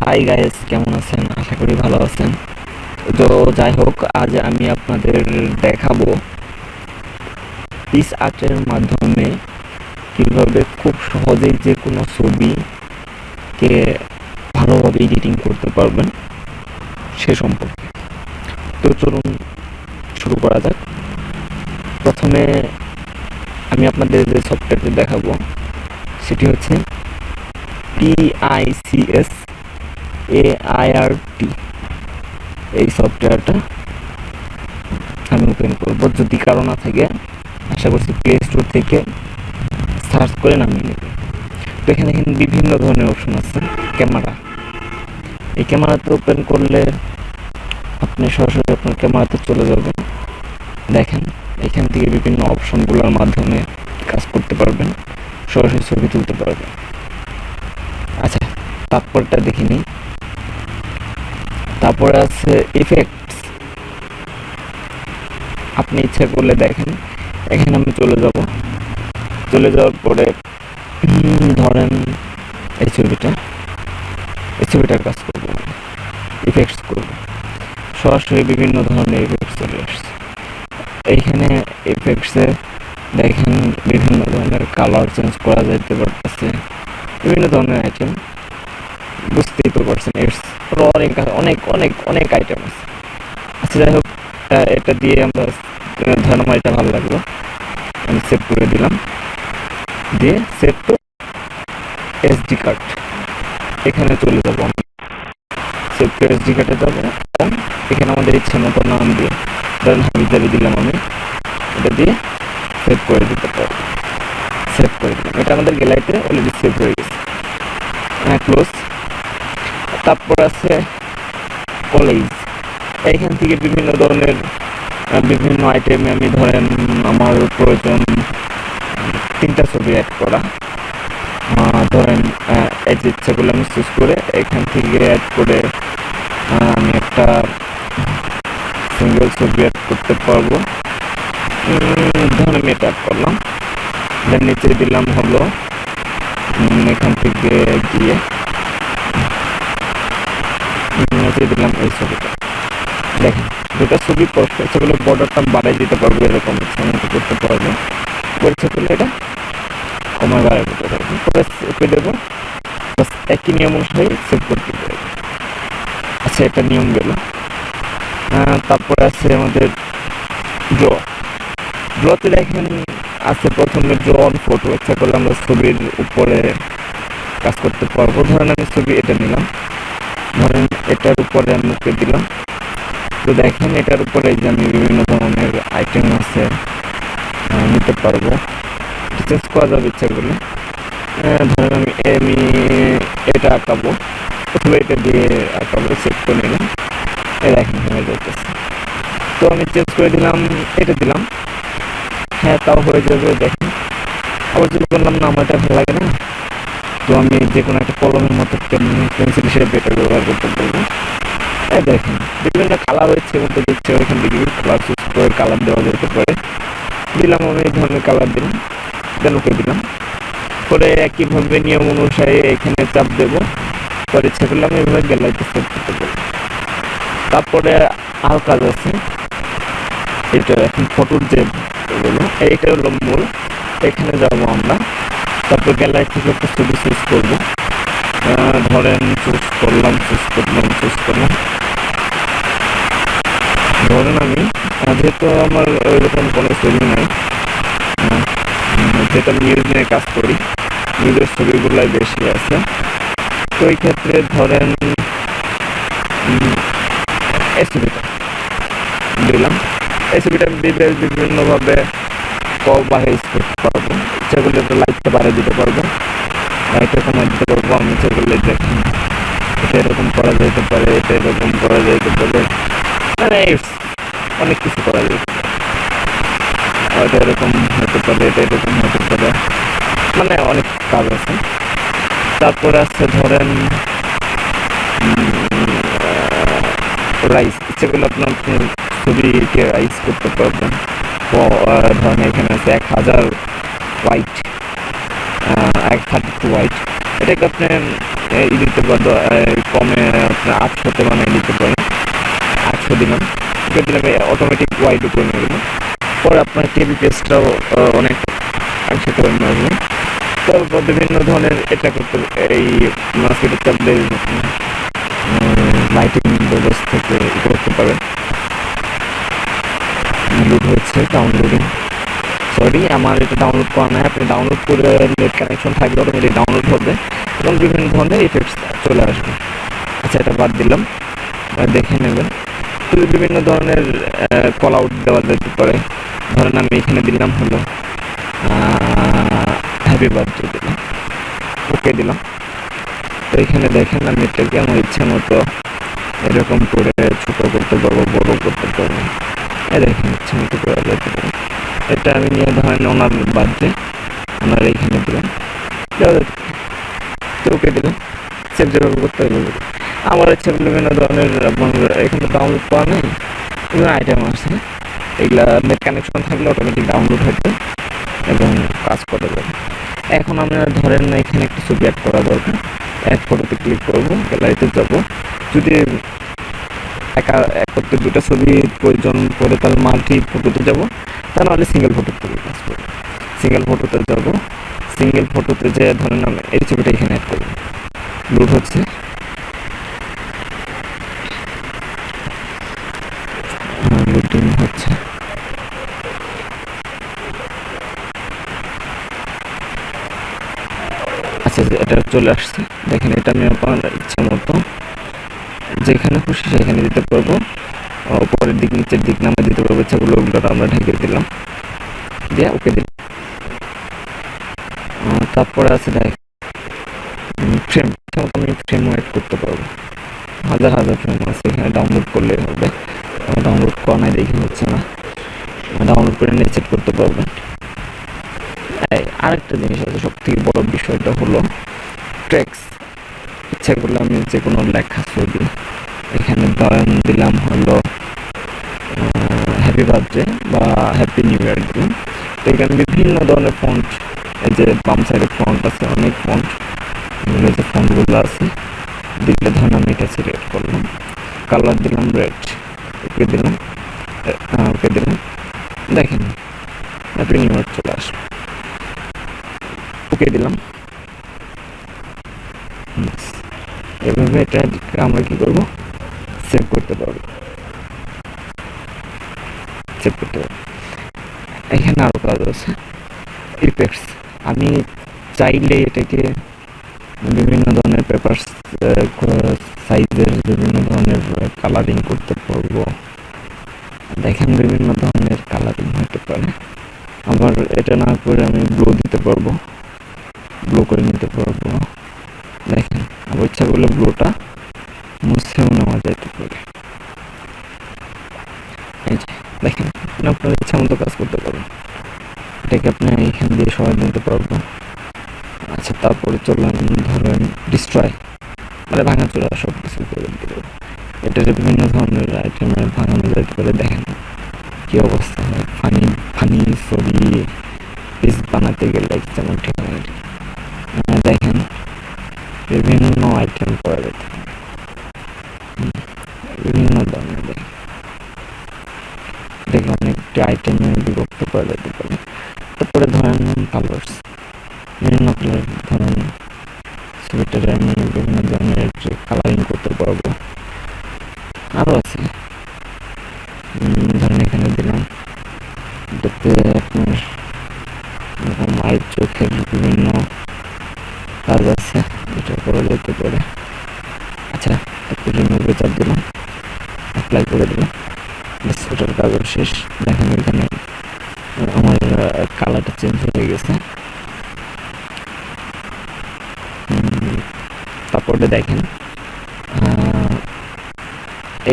Hi guys কেমন আছেন? আশা করি ভালো আছেন। তো যাই হোক, আজ আমি আপনাদের দেখাবো পিস আর্টের মাধ্যমে কীভাবে খুব সহজেই যে কোনো ছবিকে ভালোভাবে এডিটিং করতে পারবেন, সে সম্পর্কে। তো চলুন শুরু করা যাক। প্রথমে আমি আপনাদের যে সফটওয়্যারটি দেখাবো, সেটি হচ্ছে পিআইসিএস এআইআরটি এই সফটওয়্যারটা আমি ওপেন করব। যদি কারও না থাকে, আশা করছি প্লে স্টোর থেকে সার্চ করে নামিয়ে নেবে। তো এখানে এখানে বিভিন্ন ধরনের অপশন আছে, ক্যামেরা। এই ক্যামেরাতে ওপেন করলে আপনি সরাসরি আপনার ক্যামেরাতে চলে যাবেন। দেখেন, এখান থেকে বিভিন্ন অপশনগুলোর মাধ্যমে কাজ করতে পারবেন, সরাসরি ছবি তুলতে পারবেন। আচ্ছা তারপরটা দেখিনি তারপরে আছে ইফেক্টস আপনি ইচ্ছা করলে দেখেন, এখানে আমি চলে যাব। চলে যাওয়ার পরে ধরেন এই ছবিটা, এই ছবিটার কাজ করব ইফেক্টস করব। সরাসরি বিভিন্ন ধরনের ইফেক্টস চলে আসছে। এইখানে ইফেক্টসে দেখেন বিভিন্ন ধরনের কালার চেঞ্জ করা যাইতে পারতেছে। বিভিন্ন ধরনের আইটেম বুঝতেই তো পারছেন, এর অনেক অনেক অনেক অনেক আইটেম আছে। আচ্ছা যাই হোক এটা দিয়ে আমরা আমার এটা ভালো লাগল। আমি সেভ করে দিলাম। দিয়ে সেভ টু এসডি কার্ড এখানে চলে যাব আমি সেভ টু এসডি কার্ডে যাব। এখানে আমাদের ইচ্ছে মতো নাম দিয়ে ধরেন হাবিজাবি দিলাম আমি। এটা দিয়ে সেভ করে দিতে পারব। সেভ করে দিলাম। এটা আমাদের গ্যালারিতে অলরেডি সেভ হয়ে গেছে। হ্যাঁ ক্লোজ তারপর আছে কলেজ এইখান থেকে বিভিন্ন ধরনের বিভিন্ন আইটেমে আমি ধরেন আমার প্রয়োজন, তিনটা ছবি অ্যাড করা। ধরেন এই যে ইচ্ছাগুলো আমি চুজ করে এখান থেকে অ্যাড করে আমি একটা সিঙ্গেল ছবি অ্যাড করতে পারব। ধরেন আমি এটা অ্যাড করলাম। দেন নিচে দিলাম হলো এখান থেকে গিয়ে নিচে দিলাম এই ছবিটা। দেখেন, দুটা ছবি ইচ্ছে করলে বর্ডারটা বাড়াই দিতে পারব এরকম ইচ্ছা করতে পারব। ইচ্ছে করলে এটা কমায় বাড়াই দিতে পারব পরে সেভে দেবো বাস একই নিয়ম অনুসারে সেভ করতে পারব আচ্ছা এটা নিয়ম গেল। তারপরে আছে আমাদের ড্র ড্রতে দেখেন, আছে প্রথমে ড্র ফটো ইচ্ছা করলে আমরা ছবির উপরে কাজ করতে পারব। ধরেন আমি ছবি এটা নিলাম। ধরেন এটার উপরে আমি মুখে দিলাম। তো দেখেন এটার উপরে যে আমি বিভিন্ন ধরনের আইটেম আছে নিতে পারব। চেঞ্জ করা যাবে ইচ্ছা করলে। ধরেন আমি আমি এটা আঁকাবো। প্রথমে এটা দিয়ে আঁকাবো সেট করে নিলাম। এই দেখেন, হয়ে যাইতেছে। তো আমি চেঞ্জ করে দিলাম, এটা দিলাম। হ্যাঁ তাও হয়ে যাবে, দেখেন। আবার যদি বললাম না, আমার এটা ভালো লাগে না। তো আমি যে কোনো একটা কলমের মতো পেন্সিল হিসেবে বেটার ব্যবহার করতে পারব। এই দেখেন, বিভিন্ন কালার হচ্ছে মতো দিচ্ছে ওইখান থেকে কালার চুজ করে কালার দেওয়া যেতে পারে। দিলাম আমি এই ধরনের কালার দিলাম দেন ওকে দিলাম। পরে একইভাবে নিয়ম অনুসারে এখানে চাপ দেবো। পরে ইচ্ছা করলে আমি গ্যালারিতে সেট করতে পারব তারপরে আর কাজ আছে। এটা এখন ফটোর যে এইটা হলো মূল। এখানে যাব আমরা। তারপর গ্যালারি থেকে একটা ছবি চুজ করব। ধরেন চুজ করলাম চুজ করলাম চুজ করলাম। ধরেন আমি যেহেতু আমার ওইরকম কোনো ছবি নাই যেটা নিউজ নিয়ে কাজ করি নিউজের ছবিগুলাই বেশি আছে। তো এই ক্ষেত্রে ধরেন এই ছবিটা দিলাম। এই ছবিটা আমি বিভিন্ন বিভিন্নভাবে কভারেজ করতে পারব। ইচ্ছা করলে এটা লাইটটা বাড়িয়ে দিতে পারব। লাইটটা কমাই দিতে পারব আমি ইচ্ছা করলে দেখেন এটা এরকম করা যেতে পারে, এটা এরকম করা যেতে পারে। মানে অনেক কিছু করা যেতে পারে। এটা এরকম হতে পারে, এটা এরকম হতে পারে। মানে অনেক কাজ আছে। তারপরে আছে ধরেন রাইস ইচ্ছে করলে আপনার ছবিকে রাইস করতে পারবেন। ধরেন এখানে আছে এক হাজার হোয়াইট এক থার্টি টু হোয়াইট এটাকে আপনি ই দিতে পারেন কমে আপনার আটশোতে বানিয়ে দিতে পারেন, আটশো দিলাম। ওকে দিলাম অটোমেটিক হোয়াইট করে নিয়ে গেলাম পরে আপনার কেবি পেজটাও অনেক আংশিক করে নিয়ে তারপর বিভিন্ন ধরনের এটা করতে এই মার্কেটের চাপ দিয়ে লাইটিং ব্যবস্থা ই করতে পারেন। হচ্ছে ডাউনলোডিং সরি আমার এটা ডাউনলোড করা নাই। আপনি ডাউনলোড করে নেট কানেকশন থাকলে অটোমেটিক ডাউনলোড হবে এবং বিভিন্ন ধরনের ইফেক্টস চলে আসবে। আচ্ছা এটা বাদ দিলাম। দেখে নেবেন। তো বিভিন্ন ধরনের কল আউট দেওয়া যেতে পারে। ধরেন আমি এখানে দিলাম হলো হ্যাপি বার্থডে দিলাম। ওকে দিলাম। তো এখানে দেখেন আমি এটাকে আমার ইচ্ছা মতো এরকম করে ছোটো করতে পারব, বড় করতে পারব। এই দেখেন, ইচ্ছা মতো করে যেতে পারব এটা আমি নিয়ে ধরেন ওনার বার্থডে ওনার এইখানে দিলাম। ওকে দিলাম সেভ যেভাবে করতে হবে। আমার ইচ্ছা বিভিন্ন ধরনের আপনার এখানে ডাউনলোড করা নেই, বিভিন্ন আইটেম আছে। এগুলা নেট কানেকশন থাকলে অটোমেটিক ডাউনলোড হবে এবং কাজ করে যাবে এখন আমরা ধরেন এখানে একটি ছবি অ্যাড করা দরকার। অ্যাড ফটোতে ক্লিক করব গ্যালারিতে যাব। যদি একা এক করতে দুটো ছবি প্রয়োজন পড়ে তাহলে মাল্টি ফটোতে যাব, তা নাহলে সিঙ্গেল ফটো করে কাজ করব। সিঙ্গেল ফটোতে যাব সিঙ্গেল ফটোতে যে ধরেন আমি এই ছবিটা এখানে অ্যাড করব। লোডিং হচ্ছে। আচ্ছা এটা চলে আসছে। দেখেন, এটা আমি আপনার ইচ্ছা মতো যেখানে খুশি সেখানে দিতে পারব। উপরের দিক, নিচের দিক নামে দিতে পারব। ইচ্ছাগুলো ওগুলো আমরা ঢেকে দিলাম। দিয়ে ওকে দিলাম। তারপরে আছে দেখ ফ্রেম আমি ফ্রেম ওয়েট করতে পারব। হাজার হাজার ফ্রেম আছে, এখানে ডাউনলোড করলে হবে। ডাউনলোড করা নাই, দেখে হচ্ছে না। ডাউনলোড করে নিয়ে চেক করতে পারবেন আরেকটা জিনিস আছে সব থেকে বড় বিষয়টা হলো ট্রেক্স ইচ্ছা করলে আমি যে কোনো লেখা ছবি এখানে ধরেন দিলাম হলো হ্যাপি বার্থডে বা হ্যাপি নিউ ইয়ার দিলাম। তো এখানে বিভিন্ন ধরনের ফন্ট এই যে বাম সাইডে ফন্ট আছে, অনেক ফন্ট যে ফন্টগুলো আছে, দিলে ধরেন আমি এটা সিলেক্ট করলাম। কালার দিলাম রেড ওকে দিলাম ওকে দিলাম। দেখেন হ্যাপি নিউ ইয়ার চলে আসবে ওকে দিলাম। এভাবে এটা আমরা কি করব? সেভ করতে পারব। সেভ করতে পারব। এখানে আরও কাজ আছে। ইফেক্টস আমি চাইলে এটাকে বিভিন্ন ধরনের পেপার সাইজের বিভিন্ন ধরনের কালারিং করতে পারব। দেখেন বিভিন্ন ধরনের কালারিং হতে পারে। আবার এটা না করে আমি ব্লু দিতে পারব। ব্লু করে নিতে পারব। দেখেন। ব্লুটা মুছেও নেওয়া যেতে পারে। এই যে, দেখেন, আপনি আপনার ইচ্ছা মতো কাজ করতে পারবেন। এটাকে আপনি এখান দিয়ে সবাই নিতে পারব আচ্ছা তারপরে চললাম ধরেন ডিস্ট্রয় মানে ভাঙা চোরা সব কিছু করে দিতে এটার বিভিন্ন ধরনের আইটেমের ভাঙানো যেতে পারে দেখেন কি অবস্থা হয়। ফানি ফানি ছবি পিস বানাতে গেলে যেমন ঠিক দেখেন বিভিন্ন আইটেম পাওয়া যেতে বিভিন্ন ধরনের দেখে। অনেকটি আইটেমে বিভক্ত করা যেতে পারে তারপরে ধরেন কালার্স বিভিন্ন কালার ধরেন সোয়েটারে আমি বিভিন্ন ধরনের কালারিং করতে পারব। আরও আছে। ধরেন এখানে দিলাম। এটাতে আপনার এরকম মায়ের চোখের বিভিন্ন কাজ আছে। এটা করা যেতে পারে। আচ্ছা একটু রিমুভে চাপ দিলাম। অ্যাপ্লাই করে দিলাম। ব্যাস ওটার কাজও শেষ। দেখেন এখানে আমার কালারটা চেঞ্জ হয়ে গেছে। তারপরে দেখেন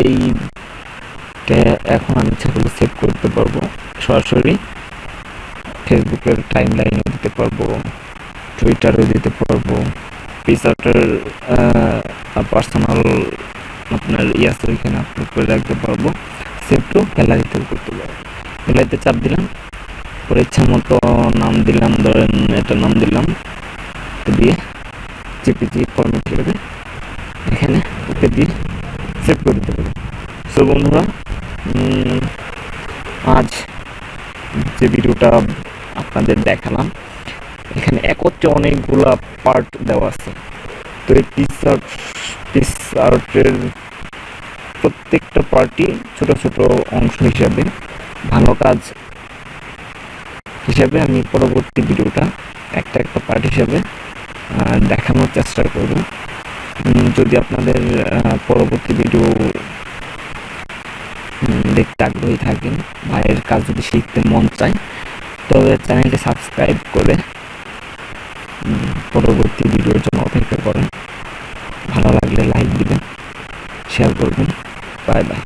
এইটা এখন আমি করলে সেভ করতে পারব। সরাসরি ফেসবুকের টাইম লাইনেও দিতে পারব। টুইটারেও দিতে পারব। পিসার্টের পার্সোনাল আপনার ইয়াস ওইখানে আপলোড করে রাখতে পারব। সেভ টু গ্যালারিতেও করতে পারব। গ্যালারিতে চাপ দিলাম। পরে ইচ্ছা মতো নাম দিলাম, ধরেন এটা নাম দিলাম। দিয়ে জেপিজি ফরম্যাট হিসেবে এখানে ওকে দিয়ে সেভ করে দিতে পারবেন সো বন্ধুরা আজ যে ভিডিওটা আপনাদের দেখালাম এখানে একত্রে অনেকগুলা পার্ট দেওয়া আছে। তো এই পিস প্রত্যেকটা পার্টি ছোট ছোট অংশ হিসাবে, ভালো কাজ হিসাবে আমি পরবর্তী ভিডিওটা একটা একটা পার্ট হিসাবে দেখানোর চেষ্টা করব। যদি আপনাদের পরবর্তী ভিডিও দেখতে আগ্রহী থাকেন, ভাইয়ের কাজ যদি শিখতে মন চায়, তবে চ্যানেলটি সাবস্ক্রাইব করে পরবর্তী ভিডিওর জন্য অপেক্ষা করেন। ভালো লাগলে লাইক দিবেন শেয়ার করবেন। Bye bye